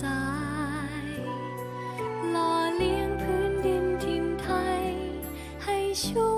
สายหล่อเลี้ยงพื้นดินทิมไทยให้ชุ่ม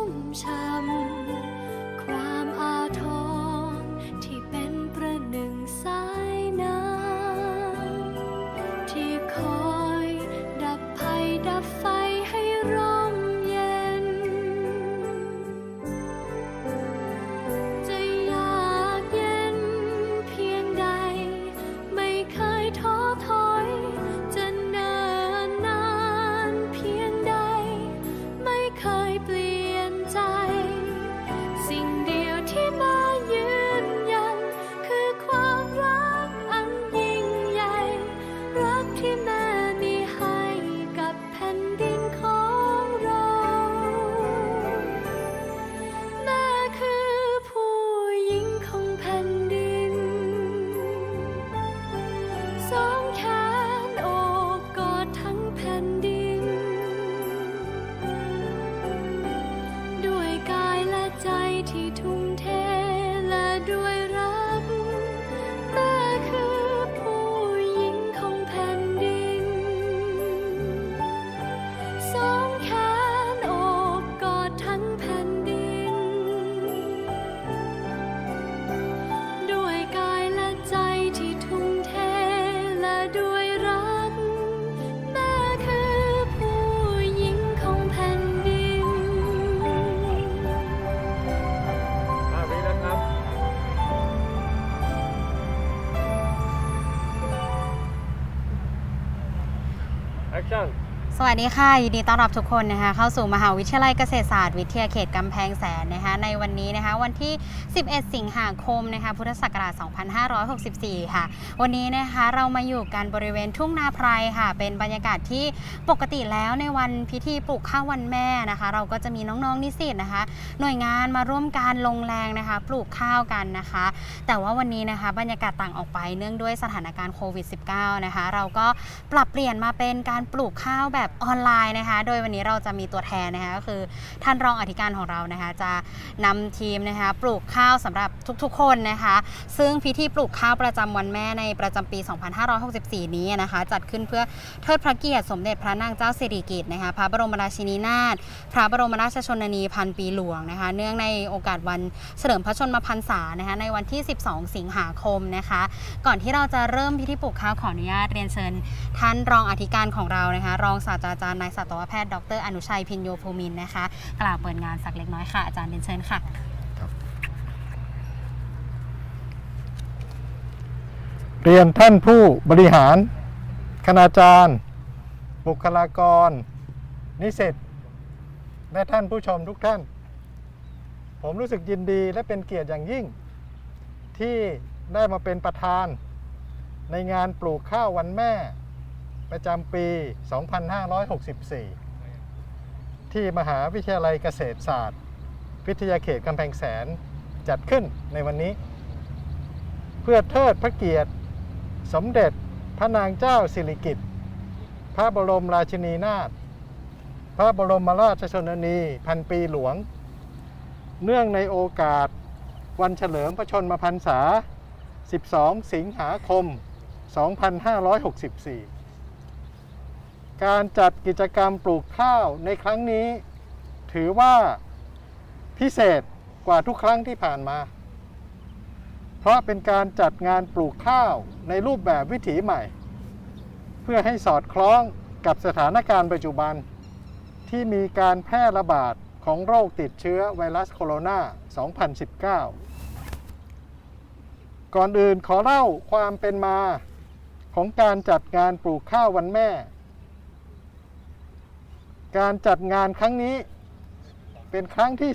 แอคชั่น สวัสดีค่ะ ยินดีต้อนรับทุกคนนะคะเข้าสู่มหาวิทยาลัยเกษตรศาสตร์วิทยาเขตกำแพงแสนนะคะในวันนี้นะคะวันที่ 11 สิงหาคมนะคะพุทธศักราช 2564 ค่ะ วันนี้นะคะเรามาอยู่กันบริเวณทุ่งนาไพรค่ะ เป็นบรรยากาศที่ปกติแล้วในวันพิธีปลูกข้าววันแม่นะคะ เราก็จะมีน้องๆนิสิตนะคะ หน่วยงานมาร่วมการลงแรงนะคะ ปลูกข้าวกันนะคะ แต่ว่าวันนี้นะคะบรรยากาศต่างออกไปเนื่องด้วยสถานการณ์โควิด -19 นะคะเราก็ปรับเปลี่ยนมาเป็นการปลูกข้าวแบบแบบออนไลน์นะคะ โดยวันนี้เราจะมีตัวแทนนะคะก็คือท่านรองอธิการของเรานะคะ จะนำทีมนะคะปลูกข้าวสำหรับทุกๆ คนนะคะ ซึ่งพิธีปลูกข้าวประจำวันแม่ในประจำปี 2564 นี้นะคะ จัดขึ้นเพื่อเทิดพระเกียรติสมเด็จพระนางเจ้าสิริกิติ์นะคะ พระบรมราชินีนาถพระบรมราชชนนีพันปีหลวงนะคะ เนื่องในโอกาสวันเฉลิมพระชนมพรรษานะคะในวันที่ 12 สิงหาคมนะคะ ก่อนที่เราจะเริ่มพิธีปลูกข้าวขออนุญาตเรียนเชิญท่านรองอธิการของเรานะคะ รองศาสตราจารย์นายสัตวแพทย์ดรอนุชัยพินโยภูมินนะคะ กล่าวเปิดงานสักเล็กน้อยค่ะ อาจารย์เรียนเชิญค่ะเรียนท่านผู้บริหาร คณาจารย์ บุคลากร นิสิตและท่านผู้ชมทุกท่าน ผมรู้สึกยินดีและเป็นเกียรติอย่างยิ่ง ที่ได้มาเป็นประธาน ในงานปลูกข้าววันแม่ ประจำปี 2564 ที่มหาวิทยาลัยเกษตรศาสตร์ วิทยาเขตกำแพงแสนจัดขึ้นในวันนี้ เพื่อเทิดพระเกียรติ สมเด็จพระนางเจ้าสิริกิติ์พระบรมราชินีนาถพระบรมราชชนนีพันปีหลวง เนื่องในโอกาสวันเฉลิมพระชนมพรรษา 12 สิงหาคม 2564 การจัดกิจกรรมปลูกข้าวในครั้งนี้ ถือว่าพิเศษกว่าทุกครั้งที่ผ่านมา เพราะเป็นการจัดงานปลูกข้าวในรูปแบบวิถีใหม่ เพื่อให้สอดคล้องกับสถานการณ์ปัจจุบัน ที่มีการแพร่ระบาดของโรคติดเชื้อไวรัสโคโรนา 2019 ก่อนอื่นขอเล่าความเป็นมาของการจัดงานปลูกข้าววันแม่ การจัดงานครั้งนี้เป็นครั้งที่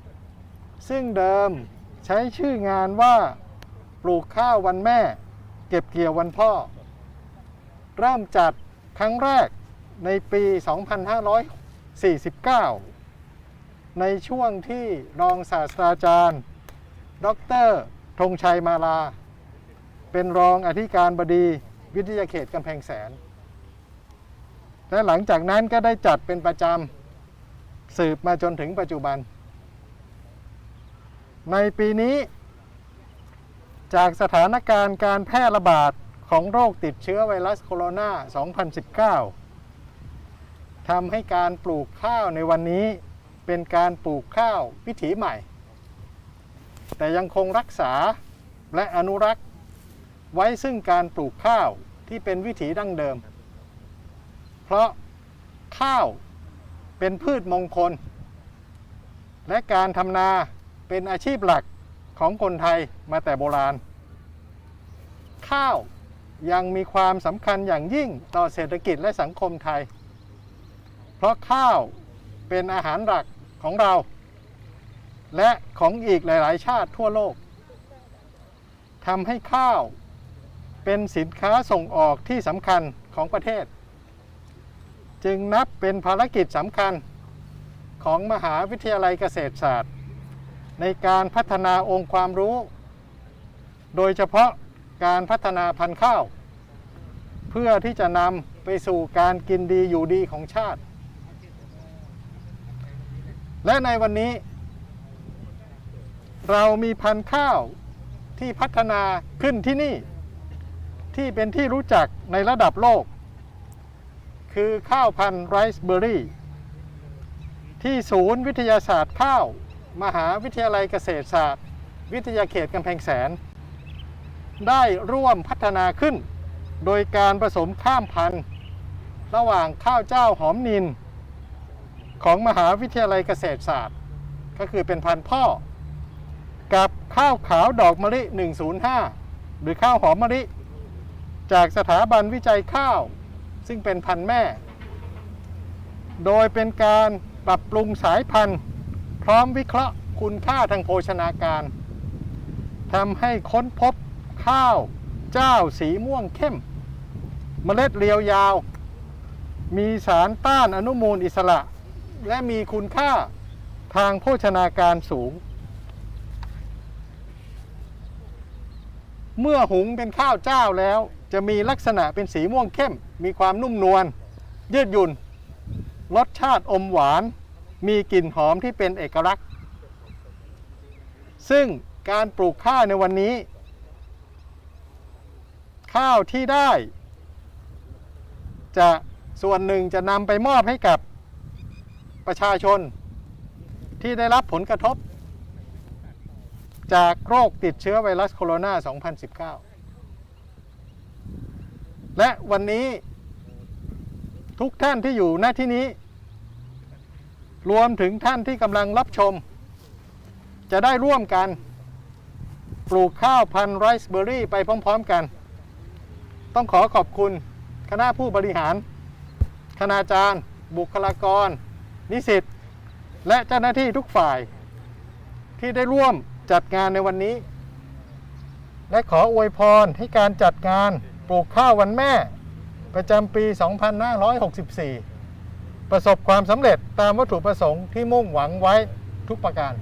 16 ซึ่งเดิมใช้ชื่องานว่าปลูกข้าววันแม่ เก็บเกี่ยววันพ่อ เริ่มจัดครั้งแรกในปี 2549 ในช่วงที่รองศาสตราจารย์ ดรธงชัยมาลา เป็นรองอธิการบดีวิทยาเขตกำแพงแสน และหลังจากนั้นก็ได้จัดเป็นประจำสืบมาจนถึงปัจจุบัน ในปีนี้ จากสถานการณ์การแพร่ระบาดของโรคติดเชื้อไวรัสโคโรนา 2019 ทำให้การปลูกข้าวในวันนี้เป็นการปลูกข้าววิถีใหม่ แต่ยังคงรักษาและอนุรักษ์ไว้ซึ่งการปลูกข้าวที่เป็นวิถีดั้งเดิม เพราะข้าวเป็นพืชมงคล และการทำนาเป็นอาชีพหลักของคนไทยมาแต่โบราณ ข้าวยังมีความสำคัญอย่างยิ่งต่อเศรษฐกิจและสังคมไทย เพราะข้าวเป็นอาหารหลักของเรา และของอีกหลาย ๆ ชาติทั่วโลกทำให้ข้าวเป็นสินค้าส่งออกที่สำคัญของประเทศ จึงนับเป็นภารกิจสำคัญของมหาวิทยาลัยเกษตรศาสตร์ ในการพัฒนาองค์ความรู้ โดยเฉพาะการพัฒนาพันธุ์ข้าว เพื่อที่จะนำไปสู่การกินดีอยู่ดีของชาติ และในวันนี้ เรามีพันธุ์ข้าวที่พัฒนาขึ้นที่นี่ ที่เป็นที่รู้จักในระดับโลก คือข้าวพันธุ์ไรซ์เบอร์รี่ ที่ศูนย์วิทยาศาสตร์ข้าว มหาวิทยาลัยเกษตรศาสตร์ วิทยาเขตกำแพงแสน ได้ร่วมพัฒนาขึ้น โดยการผสมข้ามพันธุ์ ระหว่างข้าวเจ้าหอมนิน ของมหาวิทยาลัยเกษตรศาสตร์ ก็คือเป็นพันธุ์พ่อ กับข้าวขาวดอกมะลิ 105 หรือข้าวหอมมะลิ จากสถาบันวิจัยข้าว ซึ่งเป็นพันธุ์แม่ โดยเป็นการปรับปรุงสายพันธุ์ พร้อมวิเคราะห์คุณค่าทางโภชนาการทำให้ค้นพบข้าวเจ้าสีม่วงเข้ม เมล็ดเรียวยาว มีสารต้านอนุมูลอิสระ และมีคุณค่าทางโภชนาการสูง เมื่อหุงเป็นข้าวเจ้าแล้ว จะมีลักษณะเป็นสีม่วงเข้ม มีความนุ่มนวลยืดหยุ่น รสชาติอมหวาน มีกลิ่นหอมที่เป็นเอกลักษณ์ ซึ่งการปลูกข้าวในวันนี้ ข้าวที่ได้ จะส่วนหนึ่งจะนำไปมอบให้กับประชาชน ที่ได้รับผลกระทบ จากโรคติดเชื้อไวรัสโคโรนา 2019 และวันนี้ทุกท่านที่อยู่หน้าที่นี้ รวมถึงท่านที่กำลังรับชม จะได้ร่วมกันปลูกข้าวพันธุ์ไรซ์เบอร์รี่ไปพร้อม ๆกัน ต้องขอขอบคุณคณะผู้บริหาร คณาจารย์ บุคลากร นิสิต และเจ้าหน้าที่ทุกฝ่าย ที่ได้ร่วมจัดงานในวันนี้ และขออวยพรให้การจัดงาน ปลูกข้าววันแม่ ประจำปี 2564 ประสบความสำเร็จตามวัตถุประสงค์ที่มุ่งหวังไว้ทุกประการ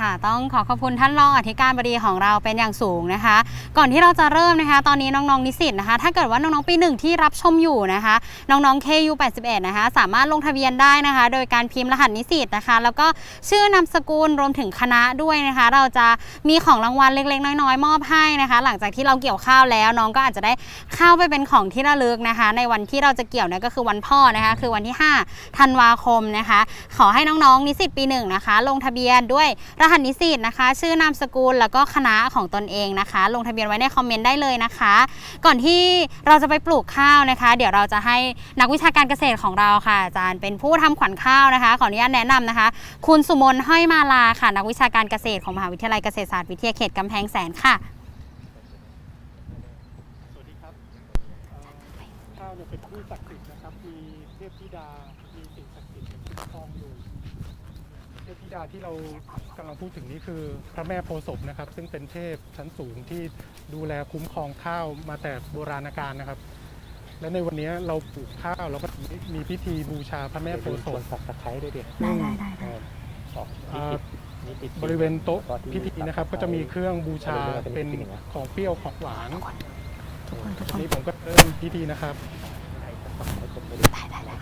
ค่ะ ต้องขอขอบคุณท่านรองอธิการบดีของเราเป็นอย่างสูงนะคะ ก่อนที่เราจะเริ่มนะคะ ตอนนี้น้องๆนิสิตนะคะ ถ้าเกิดว่าน้องๆปีหนึ่งที่รับชมอยู่นะคะ น้องๆ KU 81นะคะ สามารถลงทะเบียนได้นะคะ โดยการพิมพ์รหัสนิสิตนะคะ แล้วก็ชื่อนามสกุลรวมถึงคณะด้วยนะคะ เราจะมีของรางวัลเล็กๆ น้อยๆ มอบให้นะคะ หลังจากที่เราเกี่ยวข้าวแล้วน้องก็อาจจะได้เข้าไปเป็นของที่ระลึกนะคะ ในวันที่เราจะเกี่ยวเนี่ยก็คือวันพ่อนะคะ คือวันที่5ธันวาคมนะคะ ขอให้น้องๆนิสิตปีหนึ่งนะคะ ลงทะเบียนด้วยรหัสนิสิตนะคะ ชื่อนามสกุลแล้วก็คณะของตนเองนะคะ ลงทะเบียนไว้ในคอมเมนต์ได้เลยนะคะ ก่อนที่เราจะไปปลูกข้าวนะคะ เดี๋ยวเราจะให้นักวิชาการเกษตรของเราค่ะ อาจารย์เป็นผู้ทำขวัญข้าวนะคะ ขออนุญาตแนะนำนะคะ คุณสุมนห้อยมาลาค่ะ นักวิชาการเกษตรของมหาวิทยาลัยเกษตรศาสตร์วิทยาเขตกำแพงแสนค่ะสวัสดีครับเอ่อข้าวเนี่ยเป็นพืชศักดิ์สิทธิ์นะครับมีเทพธิดามีสิ่งศักดิ์สิทธิ์คุ้มครองอยู่เทพธิดาที่เรา งพูดถึงนี้คือพระแม่โพธิ์ศพนะครับ ซึ่งเป็นเทพชั้นสูงที่ดูแลคุ้มครองข้าวมาแต่โบราณกาลนะครับ และในวันนี้เราปลูกข้าวเราก็มีพิธีบูชาพระแม่โพธิ์ศพสับตะไคร้ด้วยเด็กได้ได้ได้ได้ออกอ่านิติบริเวณโต๊ะพิธีนะครับ ก็จะมีเครื่องบูชาเป็นของเปรี้ยวของหวานทุกคนทุกควันนนี้ผมก็เริ่มพิธีนะครับได้ได้ได้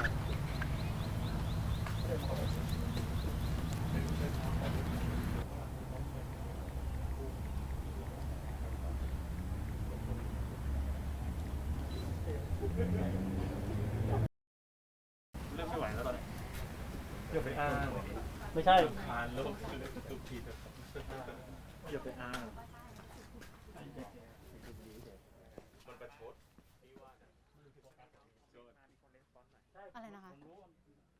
ไม่ใช่อ่านแล้วอย่าไปอ้างอะไรนะคะ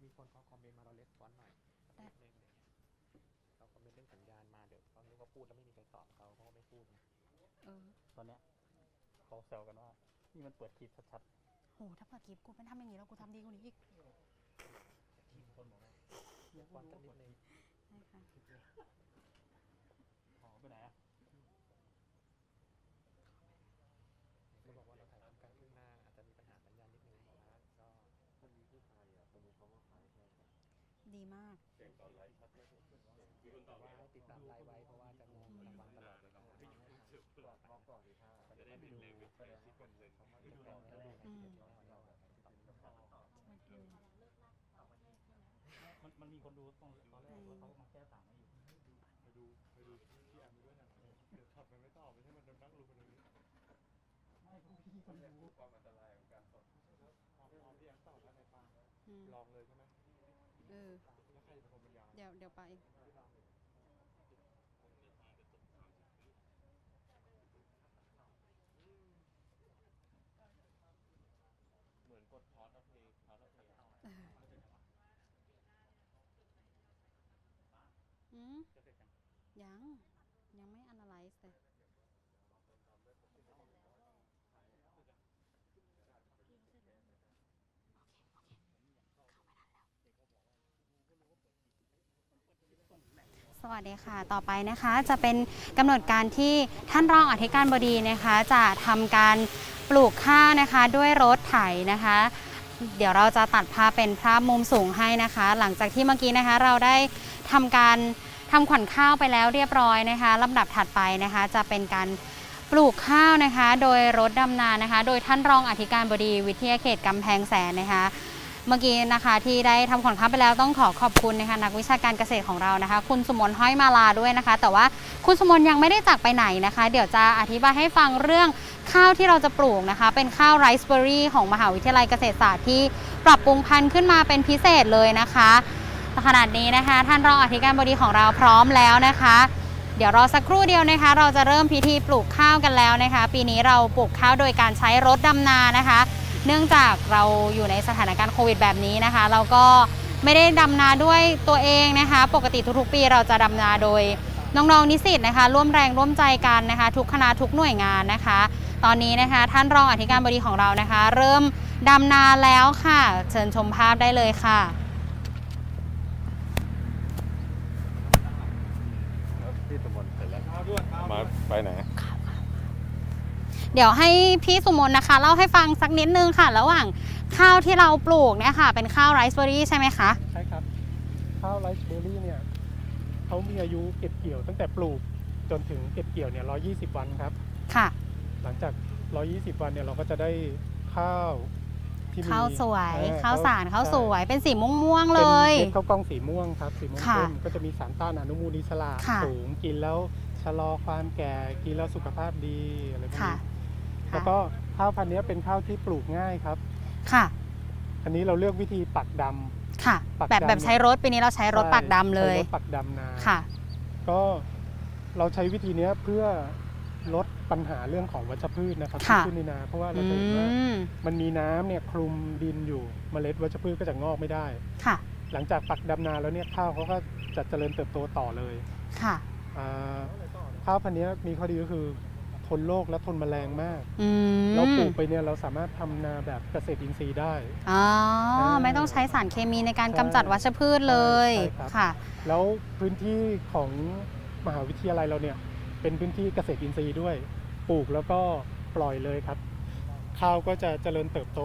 มีคนเขาคอมเมนต์มาเราเลสปอนหน่อยได้เขาคอมเมนต์เรื่องสัญญาณมาเดี๋ยวเขาคิดว่าพูดแล้วไม่มีใครตอบเขาเขาก็ไม่พูดไงเออตอนเนี้ยเขาแซวกันว่า นี่มันเปิดคลิปชัดโหถ้าเปิดคลิปกูเป็นทำอย่างนี้แล้วกูทำดีกว่านี้อีกๆคนบอกว่า เรียกวันกันนิดนึงใช่ค่ะอ๋อไปไหนอะก็บอกว่าเราถ่ายทำการขึ้นหน้าอาจจะมีปัญหาสัญญาณนิดนึงนะก็คนมีผู้ชายอะคนนี้เขาก็ขายแค่ดีมากแต่ว่าให้ติดตามไลน์ไว้เพราะว่าจะมองรางวัลตลอดเลยนะบอกก่อนดีค่ะจะได้ดูแสดงว่าคนเลยเขามาติดต่อแรก อืม มันมันมีคนดูตรงตอนแรกว่าเขามาแก้ต่างมาอยู่อืมลองเลยใช่ไหมเออแล้วใครจะเป็นคนบรรยายเดี๋ยวเดี๋ยวไป เหมือนกดพอสแล้วเพลย์พอสแล้วเพลย์ อืมยัง ยังไม่ analyze เลยสวัสดีค่ะ ต่อไปนะคะจะเป็นกำหนดการที่ท่านรองอธิการบดีนะคะ จะทำการปลูกข้าวนะคะด้วยรถไถนะคะ เดี๋ยวเราจะตัดภาพเป็นภาพมุมสูงให้นะคะ หลังจากที่เมื่อกี้นะคะเราได้ทำการ ทำขวัญข้าวไปแล้วเรียบร้อยนะคะลำดับถัดไปนะคะจะเป็นการปลูกข้าวนะคะ โดยรถดำนานะคะ โดยท่านรองอธิการบดีวิทยาเขตกำแพงแสนนะคะ เมื่อกี้นะคะที่ได้ทำขวัญข้าวไปแล้วต้องขอขอบคุณนะคะนักวิชาการเกษตรของเรานะคะ คุณสมนห้อยมาลาด้วยนะคะ แต่ว่าคุณสมนยังไม่ได้จากไปไหนนะคะ เดี๋ยวจะอธิบายให้ฟังเรื่องข้าวที่เราจะปลูกนะคะ เป็นข้าวไรซ์เบอร์รี่ของมหาวิทยาลัยเกษตรศาสตร์ที่ปรับปรุงพันธุ์ขึ้นมาเป็นพิเศษเลยนะคะ ขนาดนี้นะคะ ท่านรองอธิการบดีของเราพร้อมแล้วนะคะ เดี๋ยวรอสักครู่เดียวนะคะ เราจะเริ่มพิธีปลูกข้าวกันแล้วนะคะ ปีนี้เราปลูกข้าวโดยการใช้รถดำนานะคะ เนื่องจากเราอยู่ในสถานการณ์โควิดแบบนี้นะคะ เราก็ไม่ได้ดำนาด้วยตัวเองนะคะ ปกติทุกๆ ปีเราจะดำนาโดยน้องๆนิสิตนะคะ ร่วมแรงร่วมใจกันนะคะ ทุกคณะทุกหน่วยงานนะคะ ตอนนี้นะคะ ท่านรองอธิการบดีของเรานะคะ เริ่มดำนาแล้วค่ะ เชิญชมภาพได้เลยค่ะ พี่สมนเสร็จแล้วมา ไปไหน เดี๋ยวให้พี่สุมนนะคะเล่าให้ฟังสักนิดนึงค่ะ ระหว่างข้าวที่เราปลูกเนี่ยค่ะ เป็นข้าวไรซ์เบอร์รี่ใช่ไหมคะ ใช่ครับ ข้าวไรซ์เบอร์รี่เนี่ยเขามีอายุเก็บเกี่ยวตั้งแต่ปลูกจนถึงเก็บเกี่ยวเนี่ย120วันครับ ค่ะ หลังจาก120วันเนี่ยเราก็จะได้ข้าวที่มีข้าวสวยเออข้าวสารข้าวสใช่วย เป็นสีม่วงๆเป็นเลยเม็ดข้าวกล้องสีม่วงครับ สีม่วงค่ะเข้มก็จะมีสารต้านอนุมูลอิสระค่ะ สูงกินแล้ว ชะลอความแก่กินแล้วสุขภาพดีอะไรพวกค่ะนี้แล้วก็ข้าวพันธุ์เนี้ยเป็นข้าวที่ปลูกง่ายครับ ค่ะอันนี้เราเลือกวิธีปักดำ ค่ะ ปักแบบดำ แบบใช้รถปีนี้เราใช้รถใช่ปักดำเลย ใช้รถปักดำนาค่ะ ก็เราใช้วิธีเนี้ยเพื่อลดปัญหาเรื่องของวัชพืชนะครับค่ะที่ขึ้นในนาเพราะว่าเราอืจะเห็นว่าม มันมีน้ำเนี่ยคลุมดินอยู่เมล็ดวัชพืชก็จะงอกไม่ได้ ค่ะ หลังจากปักดำนาแล้วเนี่ยข้าวเขาก็จะเจริญเติบโตต่อเลยค่ะ อ่า ข้าวพันธุ์เนี้ยมีข้อดีก็คือทนโรคและทนแมลงมาก อืมเราปลูกไปเนี่ยเราสามารถทำนาแบบเกษตรอินทรีย์ได้ อ๋ออ่าไม่ต้องใช้สารเคมีในการใช่กำจัดวัชพืชเลยใช่ครับ ค่ะ แล้วพื้นที่ของมหาวิทยาลัยเราเนี่ย เป็นพื้นที่เกษตรอินทรีย์ด้วย ปลูกแล้วก็ปล่อยเลยครับ ข้าวก็จะเจริญเติบโต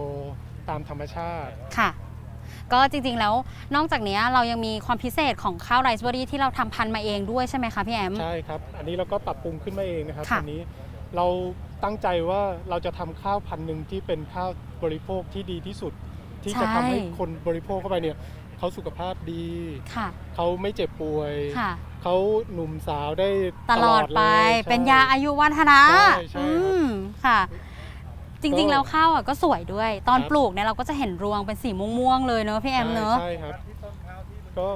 ตามธรรมชาติ ค่ะ ก็จริงๆแล้วนอกจากเนี้ยเรายังมีความพิเศษของข้าวไรซ์เบอร์รี่ที่เราทำพันธุ์มาเองด้วยใช่ไหมคะพี่แอม ใช่ครับ อันนี้เราก็ปรับปรุงขึ้นมาเองนะครับค่ะอันนี้เราตั้งใจว่าเราจะทำข้าวพันธุ์หนึ่งที่เป็นข้าวบริโภคที่ดีที่สุด ที่จะทำให้คนบริโภคเข้าไปเนี่ยเขาสุขภาพดีค่ะเขาไม่เจ็บป่วยค่ะเขาหนุ่มสาวได้ตลอดไปลยเป็นใช่ยาอายุวัฒนะใช่ใช่อืครับมค่ะ จริงก็ๆแล้วข้าวอะก็สวยด้วย ตอนครับ ปลูกเนี่ยเราก็จะเห็นรวงเป็นสีม่วงๆเลยเนอะพี่แอมเนอะใช่ครับ ก็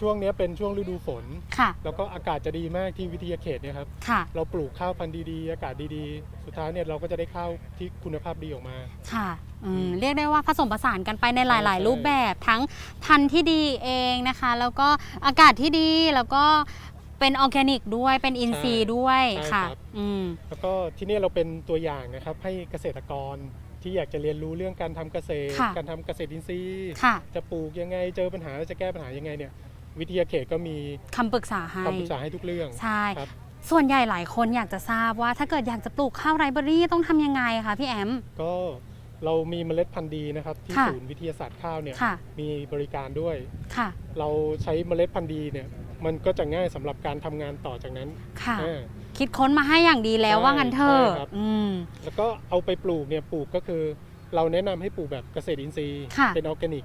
ช่วงเนี้ยเป็นช่วงฤดูฝน ค่ะแล้วก็อากาศจะดีมากที่วิทยาเขตเนี่ยครับ ค่ะ เราปลูกข้าวพันธุ์ดีๆ อากาศดีๆ สุดท้ายเนี่ยเราก็จะได้ข้าวที่คุณภาพดีออกมา ค่ะอืมเรียกได้ว่าผสมผสานกันไปในหลายใช่ๆรูปแบบทั้งพันธุ์ที่ดีเองนะคะ แล้วก็อากาศที่ดีแล้วก็ เป็นออร์แกนิกด้วยเป็นอินทรีย์ด้วยใช่ค่ะครับ อืมแล้วก็ที่เนี่ยเราเป็นตัวอย่างนะครับ ให้เกษตรกรที่อยากจะเรียนรู้เรื่องการทำเกษตรค่ะการทำเกษตรอินทรีย์ ค่ะจะปลูกยังไงเจอปัญหาแล้วจะแก้ปัญหายังไงเนี่ย วิทยาเขตก็มีคำปรึกษาให้ คำปรึกษาให้ทุกเรื่อง ใช่ ครับ ส่วนใหญ่หลายคนอยากจะทราบว่า ถ้าเกิดอยากจะปลูกข้าวไรซ์เบอร์รี่ต้องทำยังไงคะพี่แอม ก็เรามีเมล็ดพันธุ์ดีนะครับ ที่ค่ะ ศูนย์วิทยาศาสตร์ข้าวเนี่ยค่ะ มีบริการด้วย ค่ะ เราใช้เมล็ดพันธุ์ดีเนี่ย มันก็จะง่ายสำหรับการทำงานต่อจากนั้นค่ะ อ่า คิดค้นมาให้อย่างดีแล้วใช่ว่างั้นเถอะใช่ครับ อืม แล้วก็เอาไปปลูกเนี่ยปลูกก็คือ เราแนะนำให้ปลูกแบบเกษตรอินทรีย์ ค่ะ เป็นออร์แกนิก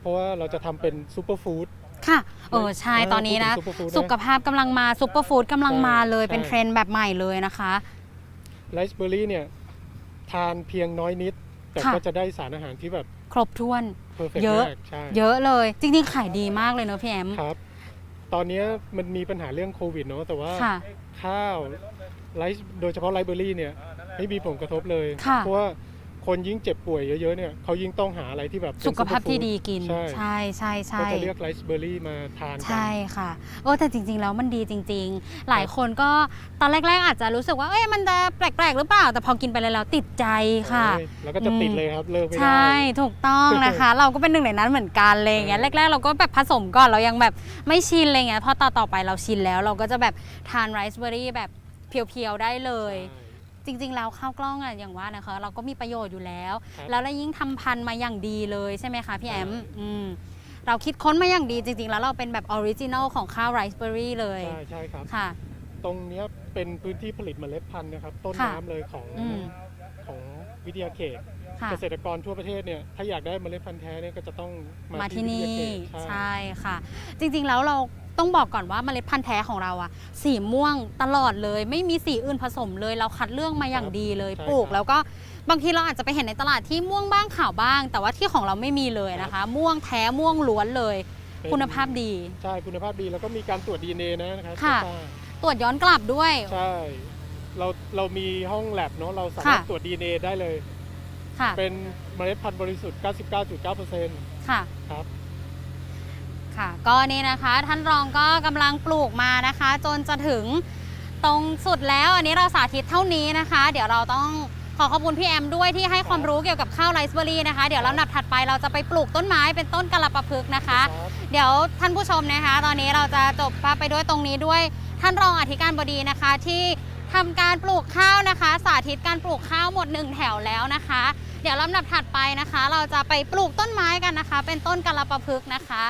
เพราะว่าเราจะทำเป็นซูเปอร์ฟู้ด ค่ะ เออใช่เออตอนนี้นะ พูดถึง superfood นะสุขภาพกำลังมาซุปเปอร์ฟู้ดกำลังมาเลยใช่ เป็นเทรนด์แบบใหม่เลยนะคะ ไรซ์เบอร์รี่เนี่ยทานเพียงน้อยนิด แต่ค่ะ ก็จะได้สารอาหารที่แบบครบถ้วน เพอร์เฟกต์เยอะ มากใช่เยอะเลย จริงๆขายดีมากเลยเนอะพี่แอม ครับ ตอนเนี้ยมันมีปัญหาเรื่องโควิดเนาะแต่ว่าค่ะ ข้าวไรซ์โดยเฉพาะไรซ์เบอร์รี่เนี่ยไม่มีผลกระทบเลย ค่ะ เพราะว่า คนยิ่งเจ็บป่วยเยอะๆเนี่ยเขายิ่งต้องหาอะไรที่แบบเป็นสุขภาพที่ superfood ดีกินใช่ใช่ใช่ใช่ก็จะเลือกไรซ์เบอร์รี่มาทานกัใช่ค่ะโอ้แต่จริง ๆ แล้วมันดีจริง ๆ หลายคนก็ตอนแรก ๆ อาจจะรู้สึกว่าเอ้ยมันจะแปลกๆ หรือเปล่า แต่พอกินไปแล้วติดใจค่ะโอ้ยแล้วก็จะติดเลยครับเลิกไม่ได้ใช่ถูกต้องนะคะ เราก็เป็นหนึ่งในนั้นเหมือนกันเลยอย่างเงี้ยใช่แรกๆ เราก็แบบผสมก่อนเรายังแบบไม่ชินอะไรเงี้ยพอต่อต่อไปเราชินแล้ว เราก็จะแบบทานไรซ์เบอร์รี่แบบเพียวๆได้เลยใช่ จริงๆแล้วข้าวกล้องอะอย่างว่านะคะ เราก็มีประโยชน์อยู่แล้ว ครับ แล้วเรายิ่งทำพันธุ์มาอย่างดีเลยใช่ไหมคะพี่แอมใช่อืมเราคิดค้นมาอย่างดีจริง ๆ แล้วเราเป็นแบบออริจินอลของข้าวไรซ์เบอร์รี่เลยใช่ใช่ครับ ค่ะ ตรงเนี้ยเป็นพื้นที่ผลิตเมล็ดพันธุ์นะครับ ต้นค่ะ น้ำเลยของอืมของวิทยาเขต ค่ะ เกษตรกรทั่วประเทศเนี่ยถ้าอยากได้เมล็ดพันธุ์แท้เนี่ยก็จะต้องมามาที่วิทนี่ยาเขตใช่ ใช่ค่ะ จริงๆแล้วเรา ต้องบอกก่อนว่าเมล็ดพันธุ์แท้ของเราอะสีม่วงตลอดเลย ไม่มีสีอื่นผสมเลยเราคัดเลือกมาอย่างดีเลยใช่ปลูกครับแล้วก็บางทีเราอาจจะไปเห็นในตลาดที่ม่วงบ้างขาวบ้าง แต่ว่าที่ของเราไม่มีเลยนะคะ ม่วงแท้ม่วงล้วนเลย เป็นคุณภาพดีใช่คุณภาพดีแล้วก็มีการตรวจ DNA นะครับค่ะ ใช่ตรวจย้อนกลับด้วย ใช่เราเรามีห้องแลบเนาะเราสามารถค่ะ ตรวจ DNA ได้เลย ค่ะเป็นเมล็ดพันธุ์บริสุทธิ์ 99.9%ค่ะ ครับ ค่ะ ก็นี่นะคะท่านรองก็กำลังปลูกมานะคะ จนจะถึงตรงสุดแล้วอันนี้เราสาธิตเท่านี้นะคะ เดี๋ยวเราต้องขอขอบคุณพี่แอมด้วยที่ให้ความรู้เกี่ยวกับข้าวไรซ์เบอรี่นะคะ เดี๋ยวลำดับถัดไปเราจะไปปลูกต้นไม้เป็นต้นกะละปะพึกษ์นะคะ เดี๋ยวท่านผู้ชมนะคะ ตอนนี้เราจะจบภาพไปด้วยตรงนี้ด้วย ท่านรองอธิการบดีนะคะ ที่ทำการปลูกข้าวนะคะ สาธิตการปลูกข้าวหมดหนึ่งแถวแล้วนะคะ เดี๋ยวลำดับถัดไปนะคะ เราจะไปปลูกต้นไม้กันนะคะ เป็นต้นกะละปะพึกษ์นะคะ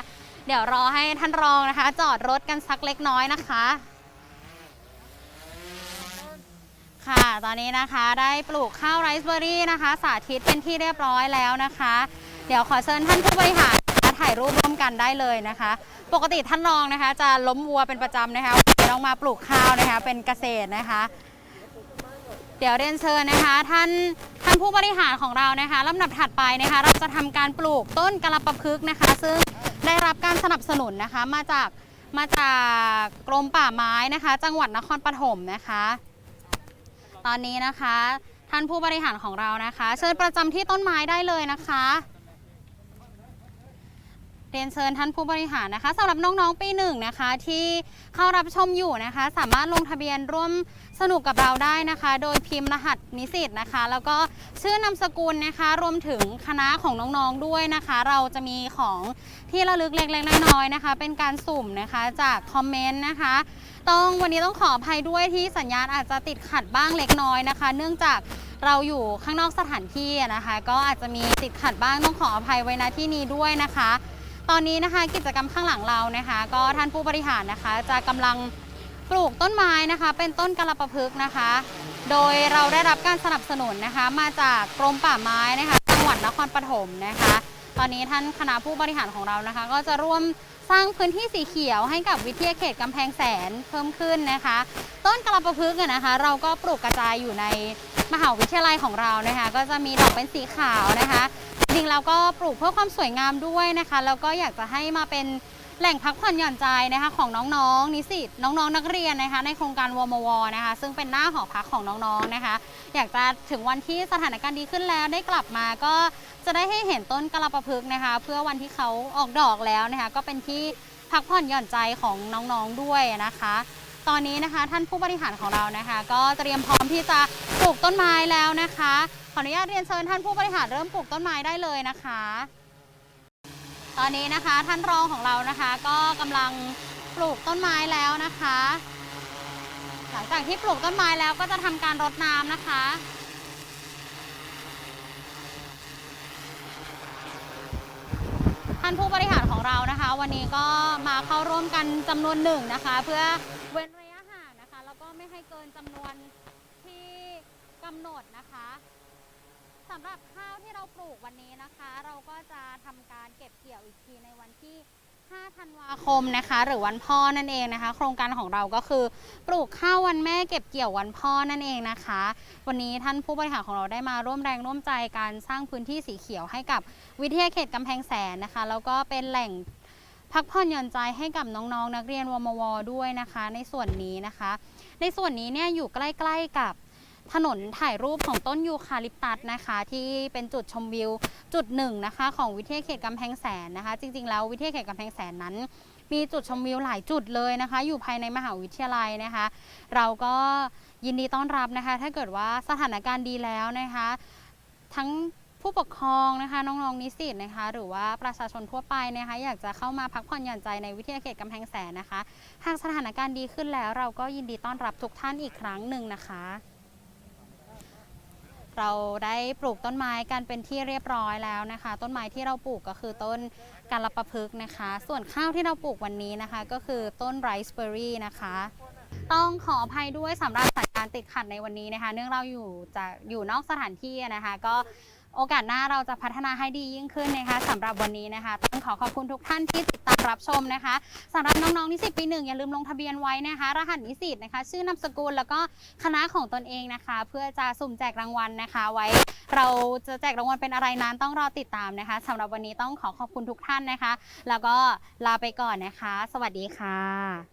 เดี๋ยวรอให้ท่านรองนะคะ จอดรถกันสักเล็กน้อยนะคะ ค่ะตอนนี้นะคะได้ปลูกข้าวไรซ์เบอร์รี่นะคะ สาธิตเป็นที่เรียบร้อยแล้วนะคะ เดี๋ยวขอเชิญท่านผู้บริหารนะคะถ่ายรูปร่วมกันได้เลยนะคะ ปกติท่านรองนะคะ จะล้มวัวเป็นประจำนะคะวันนี้ต้องมาปลูกข้าวนะคะ เป็นเกษตรนะคะ เดี๋ยวเรียนเชิญนะคะ ท่านท่านผู้บริหารของเรานะคะลำดับถัดไปนะคะ เราจะทำการปลูกต้นกะละปะพึกนะคะ ซึ่ง ได้รับการสนับสนุนนะคะมาจากมาจากกรมป่าไม้นะคะ จังหวัดนครปฐมนะคะ ตอนนี้นะคะ ท่านผู้บริหารของเรานะคะ เชิญประจำที่ต้นไม้ได้เลยนะคะเรียนเชิญท่านผู้บริหารนะคะสำหรับน้องๆปีหนึ่งนะคะ ที่เข้ารับชมอยู่นะคะ สามารถลงทะเบียนร่วมสนุกกับเราได้นะคะ โดยพิมพ์รหัสนิสิตนะคะ แล้วก็ชื่อนามสกุลนะคะ รวมถึงคณะของน้องๆด้วยนะคะ เราจะมีของ ที่ระลึกเล็กๆน้อยๆนะคะ เป็นการสุ่มนะคะจากคอมเมนต์นะคะ ต้องวันนี้ต้องขออภัยด้วยที่สัญญาณอาจจะติดขัดบ้างเล็กน้อยนะคะ เนื่องจากเราอยู่ข้างนอกสถานที่นะคะ ก็อาจจะมีติดขัดบ้างต้องขออภัยไว้ณที่นี้ด้วยนะคะ ตอนนี้นะคะกิจกรรมข้างหลังเรานะคะ ก็ท่านผู้บริหารนะคะ จะกำลังปลูกต้นไม้นะคะ เป็นต้นกะละปะพึกนะคะ โดยเราได้รับการสนับสนุนนะคะ มาจากกรมป่าไม้นะคะ จังหวัดนครปฐมนะคะ ตอนนี้ท่านคณะผู้บริหารของเรานะคะ ก็จะร่วมสร้างพื้นที่สีเขียวให้กับวิทยาเขตกำแพงแสนเพิ่มขึ้นนะคะ ต้นกระปะพึกษ์นะคะ เราก็ปลูกกระจายอยู่ในมหาวิทยาลัยของเรานะคะ ก็จะมีดอกเป็นสีขาวนะคะ จริงๆแล้วก็ปลูกเพื่อความสวยงามด้วยนะคะแล้วก็อยากจะให้มาเป็น แหล่งพักผ่อนหย่อนใจนะคะของน้องๆนิสิตน้องๆนักเรียนนะคะ ในโครงการวมวนะคะ ซึ่งเป็นหน้าหอพักของน้องๆนะคะ อยากจะถึงวันที่สถานการณ์ดีขึ้นแล้วได้กลับมาก็จะได้ให้เห็นต้นกะละปะพึกนะคะ เพื่อวันที่เขาออกดอกแล้วนะคะ ก็เป็นที่พักผ่อนหย่อนใจของน้องๆด้วยนะคะ ตอนนี้นะคะท่านผู้บริหารของเรานะคะ ก็เตรียมพร้อมที่จะปลูกต้นไม้แล้วนะคะขออนุญาตเรียนเชิญท่านผู้บริหารเริ่มปลูกต้นไม้ได้เลยนะคะ ตอนนี้นะคะท่านรองของเรานะคะ ก็กำลังปลูกต้นไม้แล้วนะคะ หลังจากที่ปลูกต้นไม้แล้วก็จะทำการรดน้ำนะคะ ท่านผู้บริหารของเรานะคะ วันนี้ก็มาเข้าร่วมกันจำนวนหนึ่งนะคะ เพื่อเว้นระยะห่างนะคะแล้วก็ไม่ให้เกินจำนวนที่กำหนดนะคะสำหรับ ลูกวันนี้นะคะ เราก็จะทำการเก็บเกี่ยวอีกทีในวันที่ 5 ธันวาคมนะคะ หรือวันพ่อนั่นเองนะคะ โครงการของเราก็คือ ปลูกข้าววันแม่เก็บเกี่ยววันพ่อนั่นเองนะคะ วันนี้ท่านผู้บริหารของเราได้มาร่วมแรงร่วมใจการสร้างพื้นที่สีเขียวให้กับวิทยาเขตกำแพงแสนนะคะ แล้วก็เป็นแหล่งพักผ่อนหย่อนใจให้กับน้องๆนักเรียนวมวด้วยนะคะ ในส่วนนี้นะคะ ในส่วนนี้เนี่ยอยู่ใกล้ ๆกับ ถนนถ่ายรูปของต้นยูคาลิปตัสนะคะ ที่เป็นจุดชมวิวจุดหนึ่งนะคะ ของวิทยาเขตกำแพงแสนนะคะ จริง ๆ แล้ววิทยาเขตกำแพงแสนนั้น มีจุดชมวิวหลายจุดเลยนะคะ อยู่ภายในมหาวิทยาลัยนะคะ เราก็ยินดีต้อนรับนะคะ ถ้าเกิดว่าสถานการณ์ดีแล้วนะคะ ทั้งผู้ปกครองนะคะน้องๆนิสิตนะคะ หรือว่าประชาชนทั่วไปนะคะ อยากจะเข้ามาพักผ่อนหย่อนใจในวิทยาเขตกำแพงแสนนะคะ หากสถานการณ์ดีขึ้นแล้ว เราก็ยินดีต้อนรับทุกท่านอีกครั้งหนึ่งนะคะ เราได้ปลูกต้นไม้กันเป็นที่เรียบร้อยแล้วนะคะ ต้นไม้ที่เราปลูกก็คือต้นกาลประพึกนะคะ ส่วนข้าวที่เราปลูกวันนี้นะคะ ก็คือต้นไรซ์เบอร์รี่นะคะ ต้องขออภัยด้วยสำหรับสัญญาณติดขัดในวันนี้นะคะ เนื่องเราอยู่จะอยู่นอกสถานที่นะคะ ก็ โอกาสหน้าเราจะพัฒนาให้ดียิ่งขึ้นนะคะสำหรับวันนี้นะคะ ต้องขอขอบคุณทุกท่านที่ติดตามรับชมนะคะสำหรับน้องๆนิสิตปีหนึ่งอย่าลืมลงทะเบียนไว้นะคะ รหัสนิสิตนะคะ ชื่อนามสกุลแล้วก็คณะของตนเองนะคะ เพื่อจะสุ่มแจกรางวัลนะคะ ไว้ เราจะแจกรางวัลเป็นอะไรนั้นต้องรอติดตามนะคะสำหรับวันนี้ต้องขอขอบคุณทุกท่านนะคะ แล้วก็ลาไปก่อนนะคะ สวัสดีค่ะ